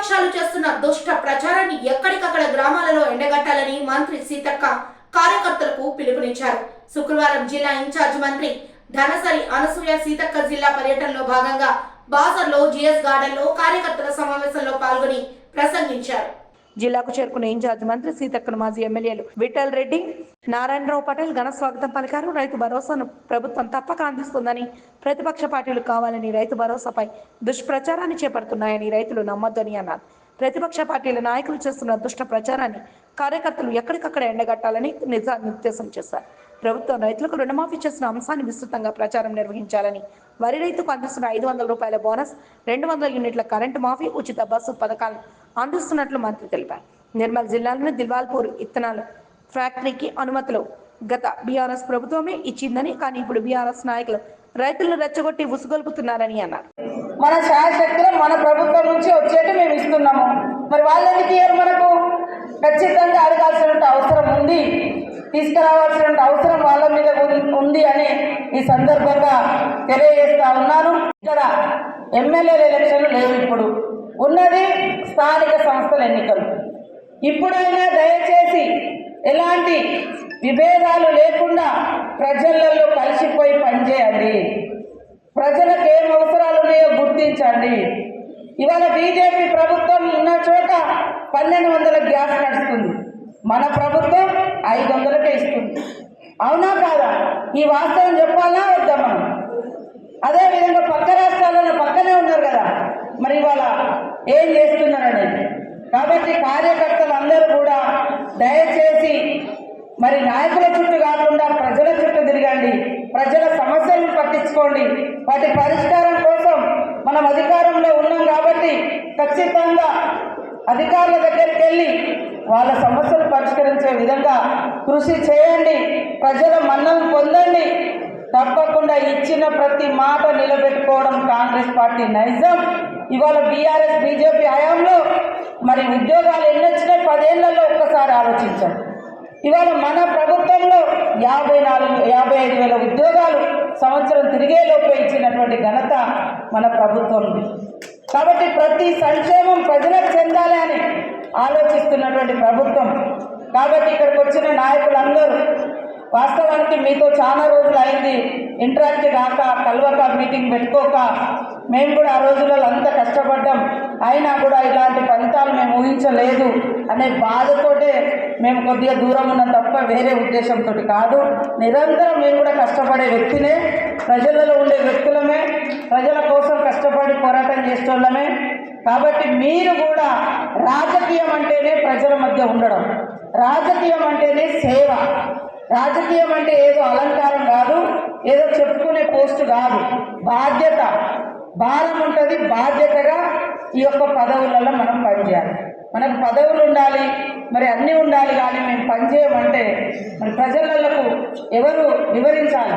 ప్రతిపక్షాలు చేస్తున్న దుష్ట ప్రచారాన్ని ఎక్కడికక్కడ గ్రామాలలో ఎండగట్టాలని మంత్రి సీతక్క కార్యకర్తలకు పిలుపునిచ్చారు. శుక్రవారం జిల్లా ఇన్ఛార్జ్ మంత్రి ధనసరి అనసూయ సీతక్క జిల్లా పర్యటనలో భాగంగా బాసర్లో జిఎస్ గార్డెన్లో కార్యకర్తల సమావేశంలో పాల్గొని ప్రసంగించారు. జిల్లాకు చేరుకున్న ఇన్ఛార్జ్ మంత్రి సీతక్కను మాజీ ఎమ్మెల్యేలు విఠల్ రెడ్డి నారాయణరావు పటేల్ ఘన స్వాగతం పలికారు. రైతు భరోసాను ప్రభుత్వం తప్పక అందిస్తుందని ప్రతిపక్ష పార్టీలు కావాలని రైతు భరోసాపై దుష్ప్రచారాన్ని చేపడుతున్నాయని రైతులు నమ్మొద్దని అన్నారు. ప్రతిపక్ష పార్టీల నాయకులు చేస్తున్న దుష్ట ప్రచారాన్ని కార్యకర్తలు ఎక్కడికక్కడ ఎండగట్టాలని నిర్దేశం చేశారు. ప్రభుత్వం రైతులకు రుణమాఫీ చేసిన అంశాన్ని విస్తృతంగా ప్రచారం నిర్వహించాలని వరి రైతుకు అందిస్తున్న ఐదు వందల రూపాయల బోనస్ రెండు వందల యూనిట్ల కరెంటు మాఫీ ఉచిత బస్సు పథకాలను అందిస్తున్నట్లు మంత్రి తెలిపారు. నిర్మల్ జిల్లాలోని దిల్వాల్పూర్ ఇత్తనాలు ఫ్యాక్టరీకి అనుమతులు. గత బీఆర్ఎస్ ప్రభుత్వమే ఇచ్చిందని కానీ ఇప్పుడు బీఆర్ఎస్ నాయకులు రైతులను రెచ్చగొట్టి ఉసుగొల్పుతున్నారని అన్నారు. మన శాయశక్తులు మన ప్రభుత్వం నుంచి వచ్చేట్టు మేము ఇస్తున్నాము. మరి వాళ్ళకి మనకు? ఖచ్చితంగా అడగాల్సిన అవసరం ఉంది. తీసుకురావాల్సిన అవసరం వాళ్ళ మీద ఉంది అని ఈ సందర్భంగా తెలియజేస్తా ఉన్నాను. ఇక్కడ ఎమ్మెల్యేల ఎలక్షన్లు లేవు ఇప్పుడు. ఉన్నది స్థానిక సంస్థల ఎన్నికలు. ఇప్పుడైనా దయచేసి ఎలాంటి విభేదాలు లేకుండా ప్రజలలో కలిసిపోయి పనిచేయండి. ప్రజలకు ఏం అవసరాలు ఉన్నాయో గుర్తించండి. ఇవాళ బీజేపీ ప్రభుత్వం ఉన్న చోట పన్నెండు వందల గ్యాస్ నడుస్తుంది. మన ప్రభుత్వం ఐదు వందలకే ఇస్తుంది. అవునా కాదా? ఈ వాస్తవం చెప్పాలా వద్దా మనం? అదేవిధంగా పక్క రాష్ట్రాలలో పక్కనే ఉన్నారు కదా మరి ఇవాళ ఏం చేస్తున్నారనేది కాబట్టి కార్యకర్తలు అందరూ కూడా దయచేసి మరి నాయకుల చుట్టూ కాకుండా ప్రజల చుట్టూ తిరగండి. ప్రజల సమస్యలను పట్టించుకోండి. వాటి పరిష్కారం కోసం మనం అధికారంలో ఉన్నాం కాబట్టి ఖచ్చితంగా అధికారుల దగ్గరికి వెళ్ళి వాళ్ళ సమస్యలు పరిష్కరించే విధంగా కృషి చేయండి. ప్రజల మన్నలు పొందండి. తప్పకుండా ఇచ్చిన ప్రతి మాట నిలబెట్టుకోవడం కాంగ్రెస్ పార్టీ నైజం. ఇవాళ బీఆర్ఎస్ బీజేపీ హయాంలో మరి ఉద్యోగాలు ఎన్ని పదేళ్ళలో ఒక్కసారి ఆలోచించండి. ఇవాళ మన ప్రభుత్వంలో యాభై నాలుగు యాభై ఐదు వేల ఉద్యోగాలు సంవత్సరం తిరిగేలోపే ఇచ్చినటువంటి ఘనత మన ప్రభుత్వం కాబట్టి ప్రతి సంక్షేమం ప్రజలకు చెందాలి అని ఆలోచిస్తున్నటువంటి ప్రభుత్వం. కాబట్టి ఇక్కడికి వచ్చిన నాయకులందరూ వాస్తవానికి మీతో చాలా రోజులు అయింది. ఇంటరాక్ట్ కాక కలవక మీటింగ్ పెట్టుకోక మేము కూడా ఆ రోజులలో అంత కష్టపడ్డాం. అయినా కూడా ఇలాంటి ఫలితాలు మేము అనే బాధతోటే మేము కొద్దిగా దూరం ఉన్నాం తప్ప వేరే ఉద్దేశంతో కాదు. నిరంతరం మేము కూడా కష్టపడే వ్యక్తినే ప్రజలలో ఉండే వ్యక్తులమే ప్రజల కోసం కష్టపడి పోరాటం చేసేవాళ్ళమే కాబట్టి మీరు కూడా రాజకీయం అంటేనే ప్రజల మధ్య ఉండడం రాజకీయం అంటేనే సేవ. రాజకీయం అంటే ఏదో అలంకారం కాదు ఏదో చెప్పుకునే పోస్ట్ కాదు. బాధ్యత. భారం ఉంటుంది బాధ్యతగా ఈ యొక్క పదవులలో మనం పనిచేయాలి. మనకు పదవులు ఉండాలి మరి అన్నీ ఉండాలి కానీ మేము పనిచేయమంటే మరి ప్రజలకు ఎవరు వివరించాలి?